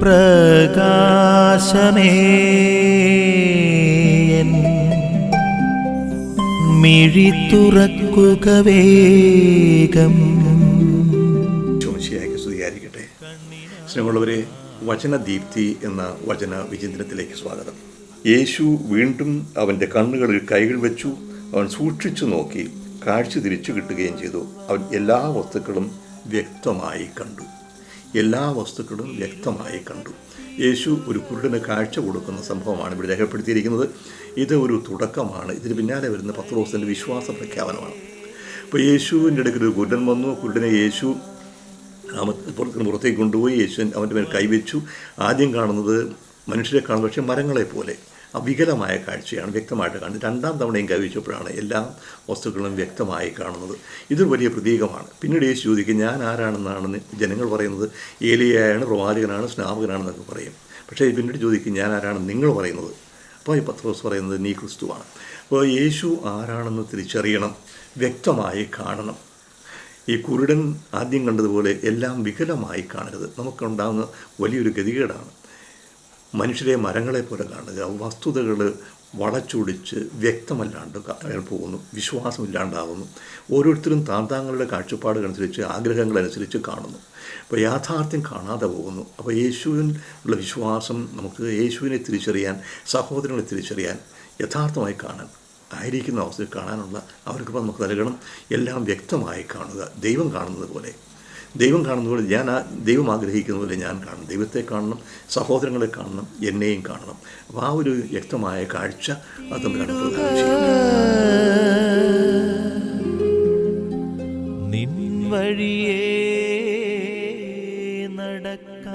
പ്രകാശമേ. മിഴി തുറക്കുക വേഗം. സ്തുതിയായിരിക്കട്ടെ. സ്നേഹമുള്ളവരെ വചനദീപ്തി എന്ന വചന വിചിന്തനത്തിലേക്ക് സ്വാഗതം. യേശു വീണ്ടും അവന്റെ കണ്ണുകളിൽ കൈകൾ വെച്ചു. അവൻ സൂക്ഷിച്ചു നോക്കി. കാഴ്ച തിരിച്ചു കിട്ടുകയും ചെയ്തു. അവൻ എല്ലാ വസ്തുക്കളും വ്യക്തമായി കണ്ടു. എല്ലാ വസ്തുക്കളും വ്യക്തമായി കണ്ടു. യേശു ഒരു കുരുടന് കാഴ്ച കൊടുക്കുന്ന സംഭവമാണ് ഇവിടെ രേഖപ്പെടുത്തിയിരിക്കുന്നത്. ഇത് ഒരു തുടക്കമാണ്. ഇതിന് പിന്നാലെ വരുന്ന പത്ത് ദിവസത്തിന്റെ വിശ്വാസ പ്രഖ്യാപനമാണ്. അപ്പോൾ യേശുവിന്റെ അടുക്കൽ ഒരു കുരുടൻ വന്നു. കുരുടനെ യേശു പുറത്തിന് പുറത്തേക്ക് കൊണ്ടുപോയി. യേശു അവന്റെ മേൽ കൈവച്ചു. ആദ്യം കാണുന്നത് മനുഷ്യരെ കാണുന്നത് പക്ഷേ മരങ്ങളെ പോലെ അവികലമായ കാഴ്ചയാണ് വ്യക്തമായിട്ട് കാണുന്നത്. രണ്ടാം തവണയും കവിച്ചപ്പോഴാണ് എല്ലാ വസ്തുക്കളും വ്യക്തമായി കാണുന്നത്. ഇതൊരു വലിയ പ്രതീകമാണ്. പിന്നീട് യേശു ചോദിക്കും ഞാൻ ആരാണെന്നാണ് ജനങ്ങൾ പറയുന്നത്? ഏലിയായാണ് പ്രവാചകനാണ് സ്നാപകനാണെന്നൊക്കെ പറയും. പക്ഷേ പിന്നീട് ചോദിക്കും ഞാൻ ആരാണെന്ന് നിങ്ങൾ പറയുന്നത്? അപ്പോൾ ഈ പത്രോസ് പറയുന്നത് നീ ക്രിസ്തുവാണ്. അപ്പോൾ യേശു ആരാണെന്ന് തിരിച്ചറിയണം വ്യക്തമായി കാണണം. ഈ കുരുടൻ ആദ്യം കണ്ടതുപോലെ എല്ലാം വികലമായി കാണരുത്. നമുക്കുണ്ടാകുന്ന വലിയൊരു ഗതികേടാണ്. മനുഷ്യരെ മരങ്ങളെ പോലെ കാണുക വസ്തുതകൾ വളച്ചൊടിച്ച് വ്യക്തമല്ലാണ്ട് പോകുന്നു വിശ്വാസമില്ലാണ്ടാകുന്നു ഓരോരുത്തരും താൻ താങ്കളുടെ കാഴ്ചപ്പാടുകളനുസരിച്ച് ആഗ്രഹങ്ങളനുസരിച്ച് കാണുന്നു. അപ്പോൾ യാഥാർത്ഥ്യം കാണാതെ പോകുന്നു. അപ്പോൾ യേശുവിൻ ഉള്ള വിശ്വാസം നമുക്ക് യേശുവിനെ തിരിച്ചറിയാൻ സഹോദരങ്ങളെ തിരിച്ചറിയാൻ യഥാർത്ഥമായി കാണാൻ ആയിരിക്കുന്ന അവസ്ഥയിൽ കാണാനുള്ള അവർക്ക് നമുക്ക് നൽകണം. എല്ലാം വ്യക്തമായി കാണുക ദൈവം കാണുന്നത് പോലെ. ദൈവം കാണുന്നത് പോലെ ഞാൻ ആ ദൈവം ആഗ്രഹിക്കുന്ന പോലെ ഞാൻ കാണണം ദൈവത്തെ കാണണം സഹോദരങ്ങളെ കാണണം എന്നെയും കാണണം. അപ്പോൾ ആ ഒരു വ്യക്തമായ കാഴ്ച അത് തമ്മിലാണ് നിൻ വഴിയേ